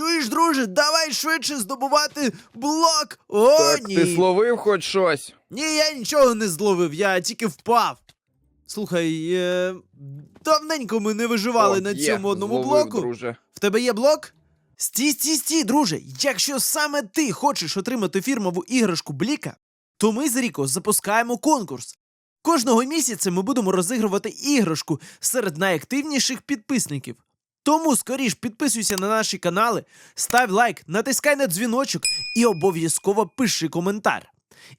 чуєш, друже, давай швидше здобувати блок. О, так, ні. ти словив хоч щось? Ні, я нічого не зловив, я тільки впав. Слухай, е, давненько ми не виживали О, на є, цьому одному зловив, блоку. друже. В тебе є блок? Стій, стій, стій, друже. Якщо саме ти хочеш отримати фірмову іграшку Бліка, то ми з Ріко запускаємо конкурс. Кожного місяця ми будемо розігрувати іграшку серед найактивніших підписників. Тому скоріш підписуйся на наші канали, став лайк, натискай на дзвіночок і обов'язково пиши коментар.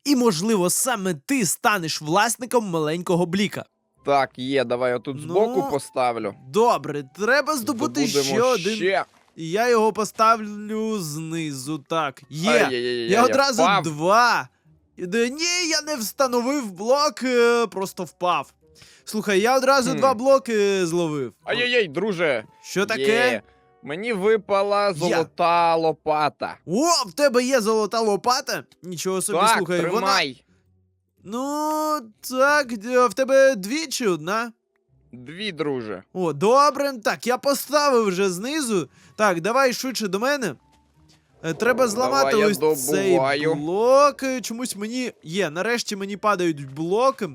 І, можливо, саме ти станеш власником маленького бліка. Так, є, давай я тут Ну, збоку поставлю. Добре, треба здобути Здобудемо ще один Ще. І я його поставлю знизу. Так, є. Ай-яй-яй-яй, я одразу впав. два. Ні, я не встановив блок, е, просто впав. Слухай, я одразу Хм. два блоки зловив. Ай-яй-яй, друже. Що таке? Є. Мені випала золота лопата. О, в тебе є золота лопата? Нічого собі, так, слухай, вона. тримай. Ну, так, е, в тебе дві чи одна? Дві, друже. О, добре. Так, я поставив вже знизу. Так, давай швидше до мене. Е, Треба зламати Давай, я ось цей добуваю. блок. Е, Чомусь мені є. Нарешті мені падають блоки.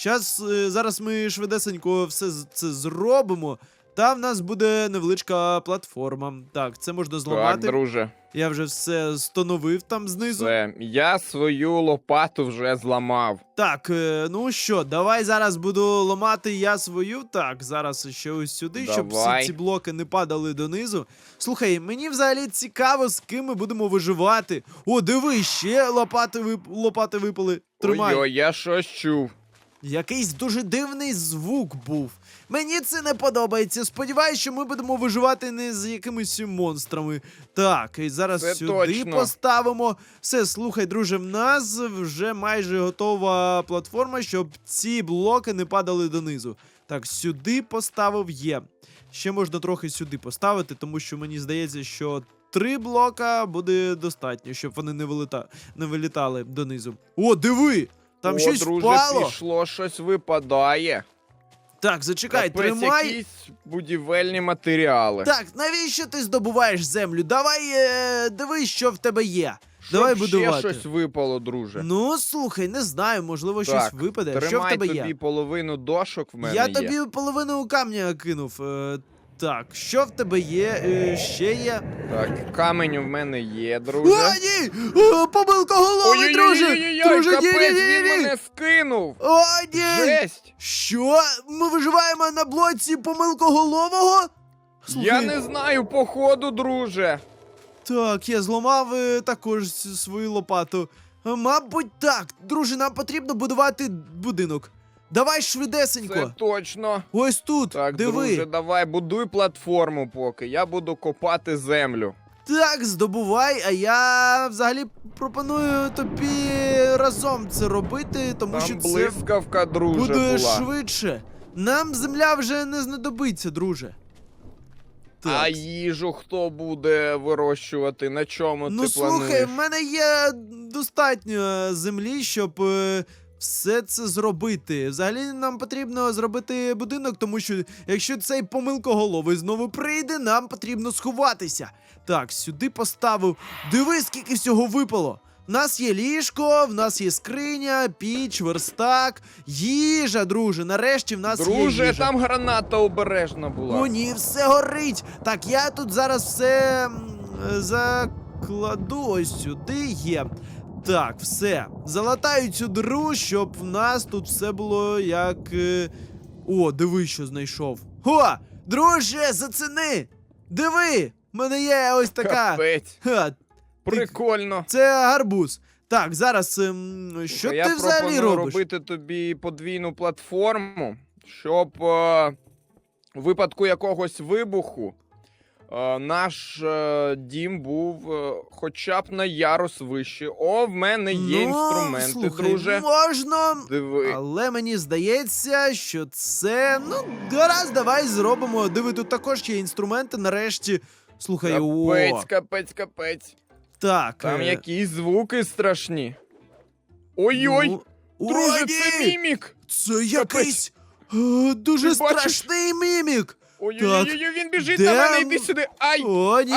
Щас, е, зараз ми швидесенько все це зробимо. Та в нас буде невеличка платформа. Так, це можна Так, зламати. друже. Я вже все встановив там знизу. Все, я свою лопату вже зламав. Так, е, ну що, давай зараз буду ламати я свою. Так, зараз ще ось сюди, щоб всі ці блоки не падали донизу. Слухай, мені взагалі цікаво, з ким ми будемо виживати. О, диви, ще лопати, вип... лопати випали. Тримай. Ой-ой, я щось чув. Якийсь дуже дивний звук був. Мені це не подобається. Сподіваюсь, що ми будемо виживати не з якимись монстрами. Так, і зараз Це сюди точно. поставимо. Все, слухай, друже, в нас вже майже готова платформа, щоб ці блоки не падали донизу. Так, сюди поставив є. Ще можна трохи сюди поставити, тому що мені здається, що три блока буде достатньо, щоб вони не, виліта... не вилітали донизу. О, диви! Там О, щось друже, впало. пішло, щось випадає. Так, зачекай, Капець, тримай. якісь будівельні матеріали. Так, навіщо ти здобуваєш землю? Давай е, дивись, що в тебе є. Щоб давай ще щось випало, друже. Ну, слухай, не знаю, можливо, Так, щось випаде. Що в тебе тобі є? половину дошок в мене Я є. тобі половину камня кинув. Е, так, що в тебе є? Е, ще є. Так, камень в мене є, друже. О, ні! О, помилка голови, друже! Друже, ні, ні, ні, він ні, ні. мене скинув. О, ні! Жесть! Що? Ми виживаємо на блоці помилкоголового? Я не знаю, походу, друже. Так, я зламав е, також с- свою лопату. Е, Мабуть, так. Друже, нам потрібно будувати будинок. Давай швидесенько. Це точно. Ось тут. Так, диви. друже, давай, будуй платформу поки. Я буду копати землю. Так, здобувай, а я взагалі пропоную тобі разом це робити, тому що це блискавка, друже, буде була. швидше. Нам земля вже не знадобиться, друже. А їжу хто буде вирощувати? На чому Ну ти слухай, плануєш? в мене є достатньо землі, щоб е, все це зробити. Взагалі нам потрібно зробити будинок, тому що якщо цей помилкоголовий знову прийде, нам потрібно сховатися. Так, сюди поставив. Диви, скільки всього випало. В нас є ліжко, в нас є скриня, піч, верстак, їжа, друже. Нарешті в нас є Друже, їжа. там граната обережна була. О, ні, все горить. Так, я тут зараз все м, закладу ось сюди є. Так, все. Залатаю цю дыру, щоб в нас тут все було як. е, О, диви, що знайшов. О! Друже, зацени! Диви! В мене є ось така. Капець. Ха, Прикольно. це гарбуз. Так, зараз. ем, що я ти взагалі пропоную робиш? робити тобі подвійну платформу, щоб е, у випадку якогось вибуху наш е, дім був е, хоча б на ярус вище. О, в мене є ну, інструменти, слухай, друже. Можна. Диви. Але мені здається, що це. Ну, гаразд, давай зробимо. Диви, тут також є інструменти. Нарешті. Слухай, о, Капець, капець, капець. так. Там е, якісь звуки страшні. Ой-ой! ну, Друже, о, це мімік! Це якийсь е, дуже Ти бачиш? страшний мімік. Ой-ой-ой, він біжить Де на мене, іди сюди. Ай! О, ні!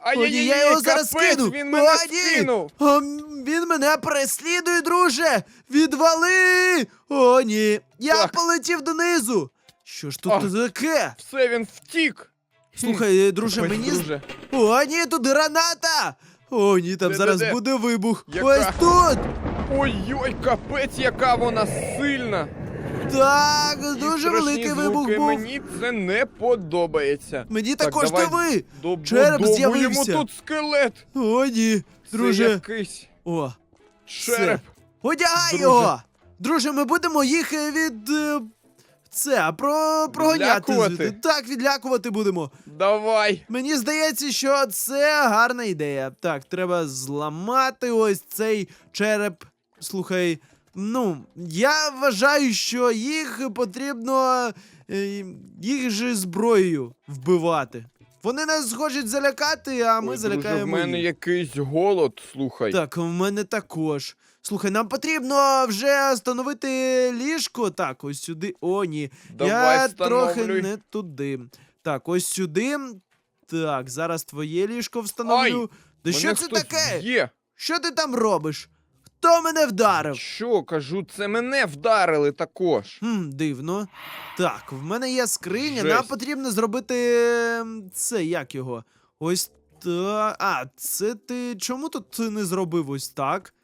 Ай! О, ні, я його зараз скину! Він мене О, ні! О, він мене переслідує, друже! Відвали! О, ні! Я Так. полетів донизу! Що ж тут А. таке? Все, він втік. Слухай, друже, Капець, мені. друже. О, ні, тут граната! О, ні, там Де, де, зараз де? буде вибух. Яка? Ось тут! Ой-ой, капець, яка вона сильна. Так, дуже великий вибух був. Мені це не подобається. Мені також диви! Добудовуємо Череп з'явився. тут скелет. О, ні, Це друже. якийсь О, череп. одягай його! Друже, ми будемо їх е, від. е, Це, про, проганяти Відлякувати? Так, відлякувати будемо. Давай. Мені здається, що це гарна ідея. Так, треба зламати ось цей череп. Слухай, ну, я вважаю, що їх потрібно е, їх же зброєю вбивати. Вони нас хочуть залякати, а ми Ой, залякаємо. Друже, в мене їх. якийсь голод, слухай. Так, в мене також. Слухай, нам потрібно вже встановити ліжко. Так, ось сюди. О, ні. Давай Я встановлюй. трохи не туди. Так, ось сюди. Так, зараз твоє ліжко встановлю. Ай, Да Мене що це таке? Є. Що ти там робиш? Хто мене вдарив? Що, кажу, це мене вдарили також. Хм, дивно. Так, в мене є скриня, Жесть. нам потрібно зробити ем, це, як його? Ось та. А, це ти чому тут ти не зробив ось так?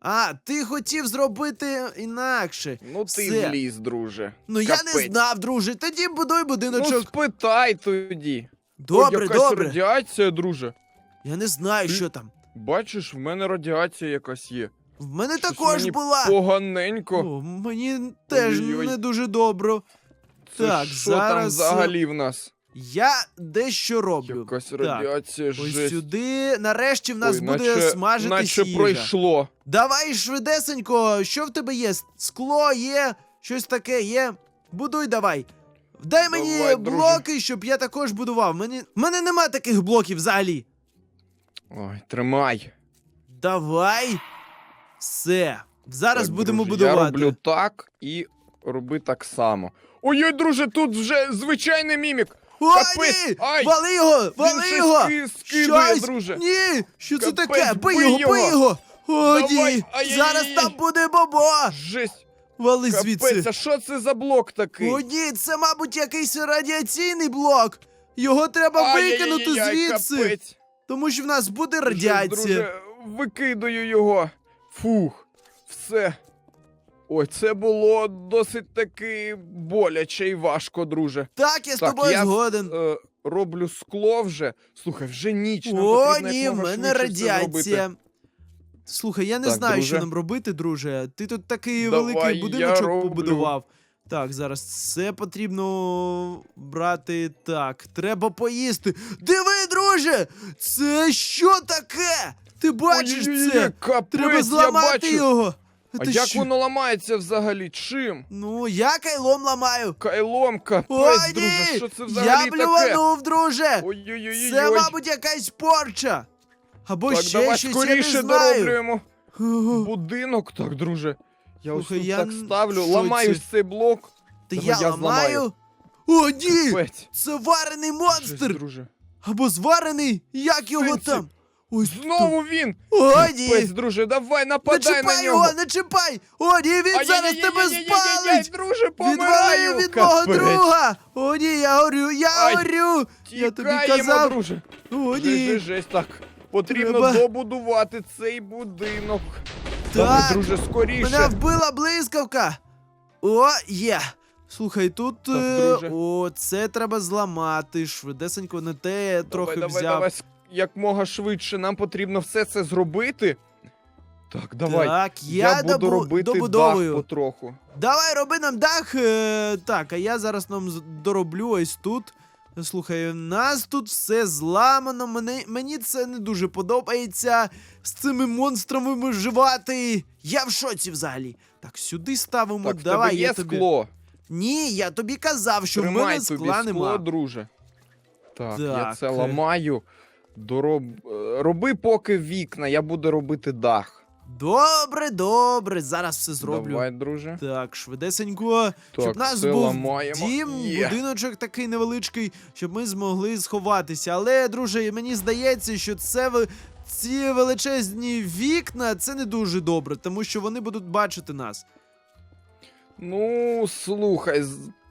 А, ти хотів зробити інакше. Ну ти Все. вліз, друже. Ну я не знав, друже. Тоді будуй Ну будиночок. спитай тоді. добре, якась добре. радіація, друже. Я не знаю, Ти- що там. Бачиш, в мене радіація якась є. В мене Щось також мені була. Поганенько. О, мені теж Ой-ой-ой. не дуже добре. Це так, що там зараз, взагалі в нас? Я дещо роблю. Якась Так, радіація, Ось жесть. сюди. Нарешті в нас Ой, буде наче, смажитись наче їжа. пройшло. Давай швидесенько, що в тебе є? Скло є, щось таке є. Будуй давай. Дай мені Давай, друже. блоки, щоб я також будував. Мені... Мене нема таких блоків взагалі. Ой, тримай. Давай. Все. Зараз Так, будемо друже, будувати. Я роблю так і роби так само. Ой-ой, друже, тут вже звичайний мімік. О, Капець! ні! Ай! Вали його! Вали Він щось його! скидує, Щось! друже. Ні! Що це Капець, таке? Бий бий його, бий його! його! О, Давай! ні! Ай-яй-яй-яй! Зараз там буде бобо! Жесть. Вали Капець, звідси! а що це за блок такий? О, ні, це, мабуть, якийсь радіаційний блок! Його треба викинути Ай-яй-яй-яй, звідси! капець. Тому що в нас буде радіація. Друже, викидаю його. Фух, все. Ой, це було досить таки боляче і важко, друже. Так, я з Так, тобою я- згоден. Е, роблю скло вже. Слухай, вже ніч. Нам О, потрібно ні, в якомога мене швидше все радіація. зробити. Слухай, я не Так, знаю, що нам робити, друже. Ти тут такий Давай, великий я будиночок роблю. побудував. Так, зараз це потрібно брати. Так, треба поїсти. Диви, друже! Це що таке? Ти бачиш Ой-ой-ой, це? Капець, Треба я зламати бачу. його. А Ти як що? воно ламається взагалі? Чим? Ну, я кайлом ламаю. Кайлом, капець, Ой, друже, ні! що це Я взагалі таке? блюванув, друже! Ой-ой-ой. Це, мабуть, якась порча. Або Так, ще давай щось, я скоріше не знаю. дороблюємо. Ого. Будинок, так, друже. Я ось Слухай, тут я так н- ставлю, в ламаю шоці. цей блок. Та Давай, я, я ламаю. О, ні! Капець. Це варений Жесть, монстр! друже. Або зварений! Як його Сенсі. там? Ось Знову він! О, Капець, ні! друже, давай, нападай на чіпай нього! його, не чіпай! О, ні, він зараз тебе спалить! друже, помираю! від мого Капець. друга! О, ні, я горю, я Ай, горю! Я тобі Тікаємо, казав. друже. О, ні! жесть, жесть, так. Потрібно Треба- добудувати цей будинок. Давай, Так, друже, скоріше. мене вбила блискавка! О, є! Слухай, тут. Так, е, друже. О, це треба зламати. Швидесенько не те я трохи давай, взяв. Давай, давай, якмога швидше. Нам потрібно все це зробити. Так, давай. Так, я, Я буду робити добудовую. дах потроху. Давай, роби нам дах. Е, так, а я зараз нам дороблю ось тут. Слухай, у нас тут все зламано. Мені, мені це не дуже подобається. З цими монстрами виживати. Я в шоці взагалі. Так, сюди ставимо. Так, Давай, тебе я є тобі. скло. Ні, я тобі казав, що в Тримай мене тобі скла скло, нема. друже. Так, я це ламаю. Дороб... е, Роби поки вікна, я буду робити дах. Добре, добре, зараз все зроблю. Давай, друже. Так, швидесенько, щоб нас був ламаємо. дім, Є. будиночок такий невеличкий, щоб ми змогли сховатися. Але, друже, мені здається, що це ви- ці величезні вікна це не дуже добре, тому що вони будуть бачити нас. Ну, слухай,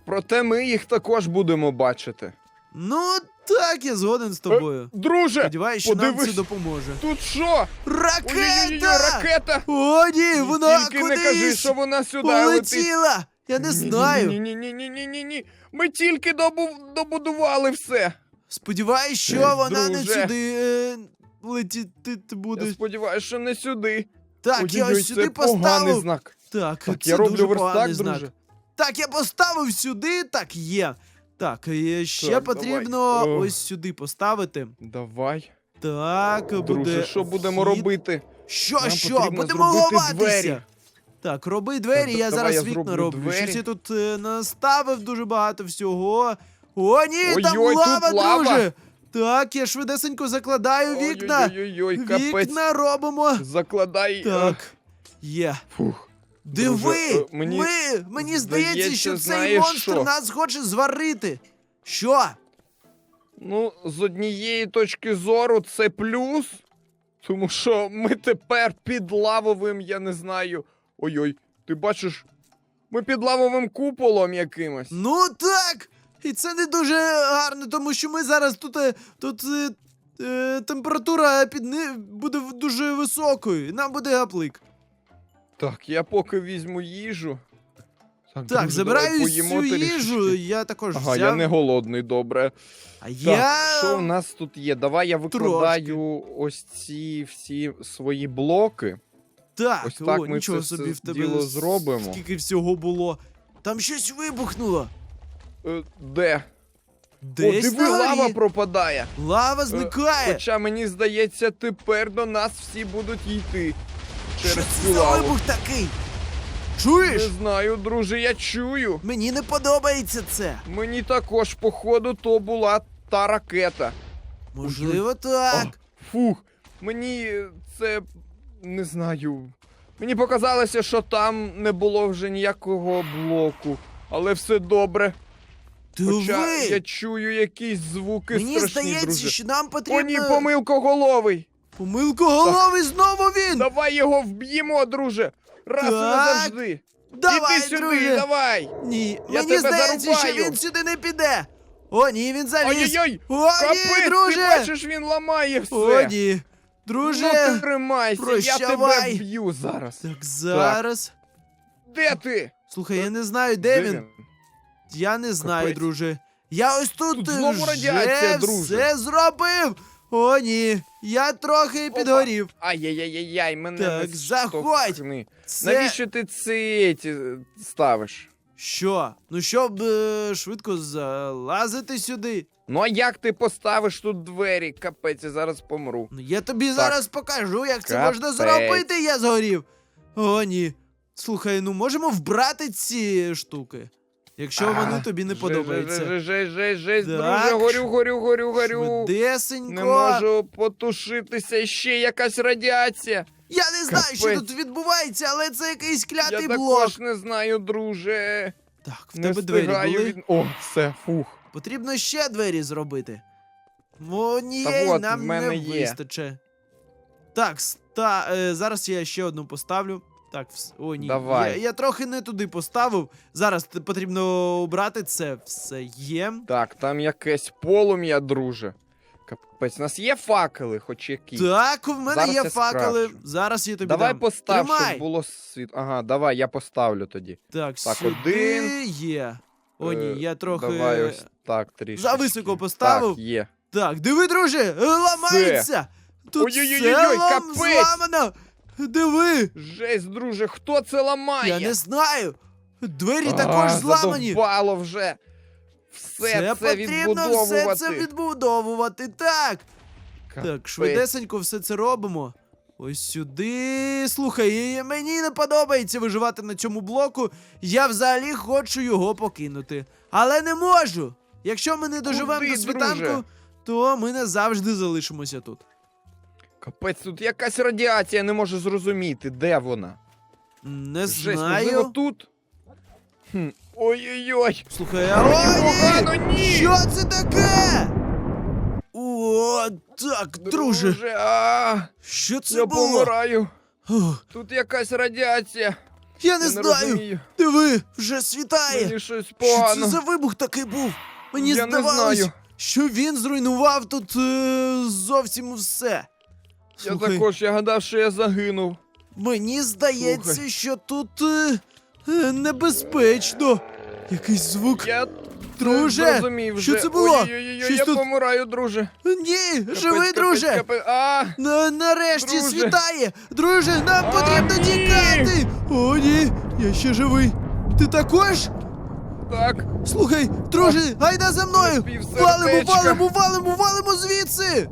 проте ми їх також будемо бачити. Ну, так, я згоден з тобою. Друже, Сподіваюсь, що нам подивись. це допоможе. тут що? Ой-ой-ой, Ракета! ракета! О, ні, Ні, вона Тільки не кажи, кудись що вона сюди летить. полетіла! Я не знаю. Ні, ні, ні, ні, ні, ні, ні. Ми тільки добу... добудували все. Сподіваюсь, що Е, вона не друже. сюди е, летіти Я буде. сподіваюся, що не сюди. Так, я Ой-ой-ой, ось сюди це поганий поставив. знак. Так, Так, це я роблю дуже поганий верстак, знак. друже. Так, я поставив сюди, так є. Так, ще Так, потрібно давай. Ось сюди поставити. Давай. Так, буде. Друже, що будемо вхід. робити? Що, Нам що? потрібно Будемо зробити ховатися. Так, роби двері, Так, я давай зараз я вікна зроблю роблю. двері. Щось я тут е, наставив дуже багато всього. О, ні, там Ой-ой, тут лава, лава. друже. Так, я швидесенько закладаю вікна. Ой-ой-ой, капець. Вікна робимо. Закладай. е, Так, є. Фух. Диви! Друже, е, мені ми, мені здається, здається, що цей знаєш монстр що? нас хоче зварити. Що? Ну, з однієї точки зору це плюс, тому що ми тепер під лавовим, я не знаю. Ой-ой, ти бачиш, ми під лавовим куполом якимось. Ну так! І це не дуже гарно, тому що ми зараз тут, е, тут е, е, температура підни... буде в- дуже високою, і нам буде гаплик. Так, я поки візьму їжу. Так, друже, забираю давай поїмо всю їжу, я також Ага, взяв. я не голодний, добре. А Так, я... що в нас тут є? Давай я викладаю ось ці всі свої блоки. Так, ось так о, ми нічого це собі в тебе діло с- зробимо. Скільки всього було. Там щось вибухнуло. Е, де? Десь О, диви, на горі. лава пропадає. Лава зникає. Хоча мені здається, тепер до нас всі будуть йти Що через це цю за лаву. вибух такий? Не Чуєш? знаю, друже, я чую. Мені не подобається це. Мені також, походу, то була та ракета. Можливо, так. О, фух, мені це не знаю. Мені показалося, що там не було вже ніякого блоку. Але все добре. Хоча Диви! я чую якісь звуки Мені страшні, здається, друже. що нам О, потрібно... ні, помилкоголовий. Помилкоголовий знову він! Давай його вб'ємо, друже. Раз і Так. назавжди. Давай, Іди сюди, друже! давай. Ні, Я мені тебе здається, що зарубаю. він сюди не піде. О, ні, він заліз. Ой-ой-ой, О, ні, капець, ти друже! бачиш, він ламає все. О, ні. Друже, Ну тримайся, я прощавай. тебе б'ю зараз. так зараз. Де ти? Слухай, я не знаю, де, він. Я не знаю, Капець. друже. Я ось тут, Тут знову радіація, вже друже. все зробив. О, ні. Я трохи Опа. підгорів. Ай-яй-яй-яй, мене Так, заходь. Це... Навіщо ти ці ці ставиш? Що? Ну, щоб е, швидко залазити сюди. Ну а як ти поставиш тут двері? Капець, я зараз помру. Ну, я тобі зараз покажу, як це Капець. можна зробити, я згорів. О, ні. Слухай, ну можемо вбрати ці штуки. Якщо вони тобі не подобаються. Жесть, жесть, жесть, жесть, Так. друже, горю, горю, горю, горю. Швидесенько. Не можу потушитися, ще якась радіація. Я не знаю, що Капець. тут відбувається, але це якийсь клятий Я блок. також не знаю, друже. Так, в Не тебе двері встигаю були. від- О, все, фух. Потрібно ще двері зробити. О, ні, Та от, нам в мене не є. вистаче. Так, ста, е, зараз я ще одну поставлю. Так, вс- о, ні. Давай. Я, я трохи не туди поставив. Зараз потрібно обрати це все є. Так, там якесь полум'я, друже. Капець, у нас є факели, хоч які. Так, у мене Зараз є я факели. скрафчу. Зараз я тобі давай дам. постав, Тримай. щоб було світ. Ага, давай, я поставлю тоді. Так, Так, сюди один. є. О, ні, Е, я трохи. Давай ось так трішки. зависоко поставив. Так, є. Так, диви, друже, ламається! Тут Ой-ой-ой-ой, все капець! зламано! Диви! Жесть, друже, хто це ламає? Я не знаю! Двері А, також зламані! Задовбало вже. Все це, Це потрібно все це відбудовувати, так! Капець. Так, швидесенько все це робимо. Ось сюди. Слухай, мені не подобається виживати на цьому блоку. Я взагалі хочу його покинути. Але не можу. Якщо ми не доживемо Куди, до світанку, друже? то ми назавжди залишимося тут. Капець, тут якась радіація, не можу зрозуміти, де вона. Не Жесть, знаю. можливо, тут. Хм. Ой-ой-ой. Слухай, а ой, погано, ні! Що це таке? О, так, друже, а, що це я було? помираю. Тут якась радіація. я не я знаю. розумію. Диви, вже світає. Мені щось Що погано. це за вибух такий був? Мені Я не здавалось, знаю. що він зруйнував тут е, зовсім все. Я також, я гадав, що я загинув. мені здається, Слухай. що тут е, е, небезпечно. Якийсь звук. Я Друже, зрозумів що це було? Ой-ой-ой, Щось я тут- помираю, друже. Ні, Капець, живий, капець, друже! капець. А, На, нарешті Друже. світає! Друже, нам А, потрібно ні. тікати! О, ні, я ще живий. Ти також? так. Слухай, друже, гайда за мною! Валимо, валимо, валимо, валимо звідси!